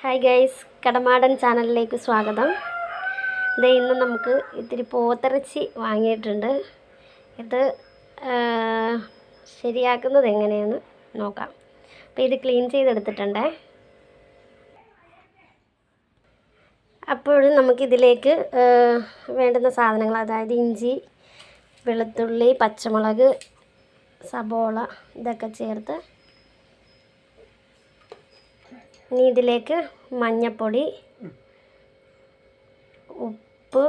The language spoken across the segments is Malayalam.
ഹായ് ഗൈസ് കടമാടൻ ചാനലിലേക്ക് സ്വാഗതം. ഇത് ഇന്ന് നമുക്ക് ഇത്തിരി പോത്തിറച്ചി വാങ്ങിയിട്ടുണ്ട്. ഇത് ശരിയാക്കുന്നത് എങ്ങനെയെന്ന് നോക്കാം. അപ്പോൾ ഇത് ക്ലീൻ ചെയ്തെടുത്തിട്ടുണ്ടേ. അപ്പോഴും നമുക്കിതിലേക്ക് വേണ്ടുന്ന സാധനങ്ങൾ അതായത് ഇഞ്ചി വെളുത്തുള്ളി പച്ചമുളക് സബോള ഇതൊക്കെ ചേർത്ത് ഇനി ഇതിലേക്ക് മഞ്ഞൾപ്പൊടി ഉപ്പ്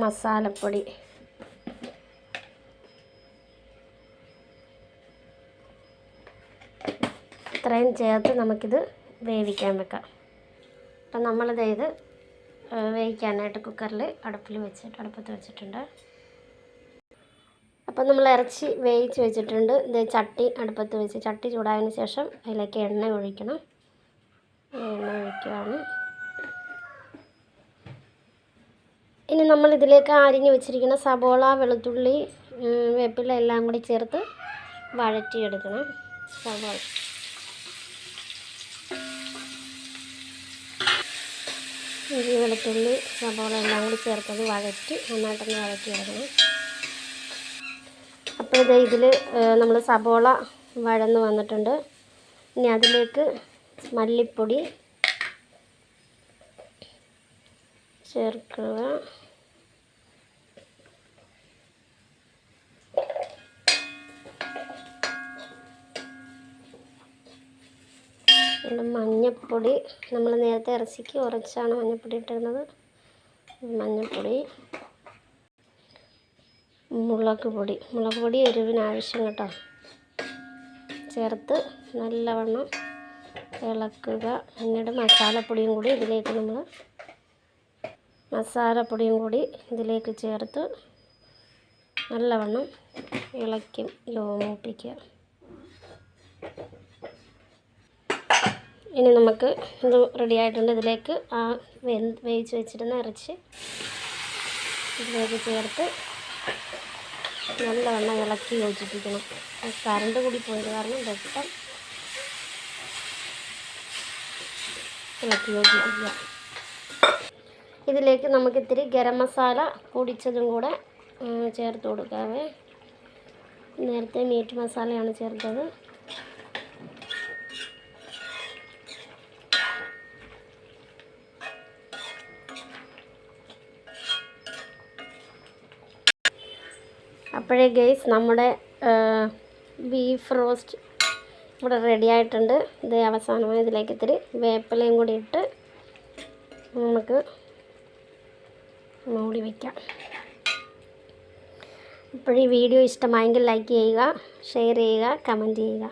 മസാലപ്പൊടി. ഇത്രയും ചേർത്ത് നമുക്കിത് വേവിക്കാൻ വെക്കാം. അപ്പം നമ്മളിത് ഇത് വേവിക്കാനായിട്ട് കുക്കറിൽ അടുപ്പിൽ വെച്ചിട്ട് അടുപ്പത്ത് വെച്ചിട്ടുണ്ട്. അപ്പോൾ നമ്മൾ ഇറച്ചി വേവിച്ച് വെച്ചിട്ടുണ്ട്. ഇത് ചട്ടി അടുപ്പത്ത് വെച്ച് ചട്ടി ചൂടായതിന് ശേഷം അതിലേക്ക് എണ്ണ ഒഴിക്കണം. എണ്ണ ഒഴിക്കുകയാണ് ഇനി നമ്മൾ ഇതിലേക്ക് അരിഞ്ഞ് വെച്ചിരിക്കുന്ന സബോള വെളുത്തുള്ളി വേപ്പില എല്ലാം കൂടി ചേർത്ത് വഴറ്റിയെടുക്കണം. സബോള. ഇഞ്ചി വെളുത്തുള്ളി സബോള എല്ലാം കൂടി ചേർത്തത് വഴറ്റി നന്നായിട്ടൊന്ന് വഴറ്റിയെടുക്കണം. അപ്പോൾ ഇത് ഇതിൽ നമ്മൾ സബോള വഴന്ന് വന്നിട്ടുണ്ട്. ഇനി അതിലേക്ക് മല്ലിപ്പൊടി ചേർക്കുക. മഞ്ഞൾപ്പൊടി നമ്മൾ നേരത്തെ ഇറച്ചിക്ക് ഉറച്ചാണ് മഞ്ഞൾപ്പൊടി ഇട്ടിരുന്നത്. മഞ്ഞൾപ്പൊടി മുളക് പൊടി. മുളക് പൊടി എരിവിന് ആവശ്യം കേട്ടോ. ചേർത്ത് നല്ലവണ്ണം ഇളക്കുക. പിന്നീട് മസാലപ്പൊടിയും കൂടി ഇതിലേക്ക് നമ്മൾ മസാലപ്പൊടിയും കൂടി ഇതിലേക്ക് ചേർത്ത് നല്ലവണ്ണം ഇളക്കി മൂപ്പിക്കുക ഇനി നമുക്ക് ഇത് റെഡി ആയിട്ടുണ്ട്. ഇതിലേക്ക് ആ വെന്ത് വേവിച്ച് വെച്ചിരുന്ന ഇറച്ചി ഇതിലേക്ക് ചേർത്ത് നല്ലവണ്ണം ഇളക്കി യോജിപ്പിക്കണം. കറണ്ട് കൂടി പോയത് കാരണം വെട്ടം ഇളക്കി യോജിപ്പിക്കുക. ഇതിലേക്ക് നമുക്ക് ഇത്തിരി ഗരം മസാല പൊടിച്ചതും കൂടെ ചേർത്ത് കൊടുക്കാവേ. നേരത്തെ മീറ്റ് മസാലയാണ് ചേർത്തത്. അപ്പോഴേ ഗെയ്സ് നമ്മുടെ ബീഫ് റോസ്റ്റ് ഇവിടെ റെഡി ആയിട്ടുണ്ട്. ഇത് അവസാനമായി ഇതിലേക്ക് ഇത്തിരി വേപ്പിലയും കൂടി ഇട്ട് നമുക്ക് മൂടി വയ്ക്കാം ഈ വീഡിയോ ഇഷ്ടമായെങ്കിൽ ലൈക്ക് ചെയ്യുക ഷെയർ ചെയ്യുക കമന്റ് ചെയ്യുക.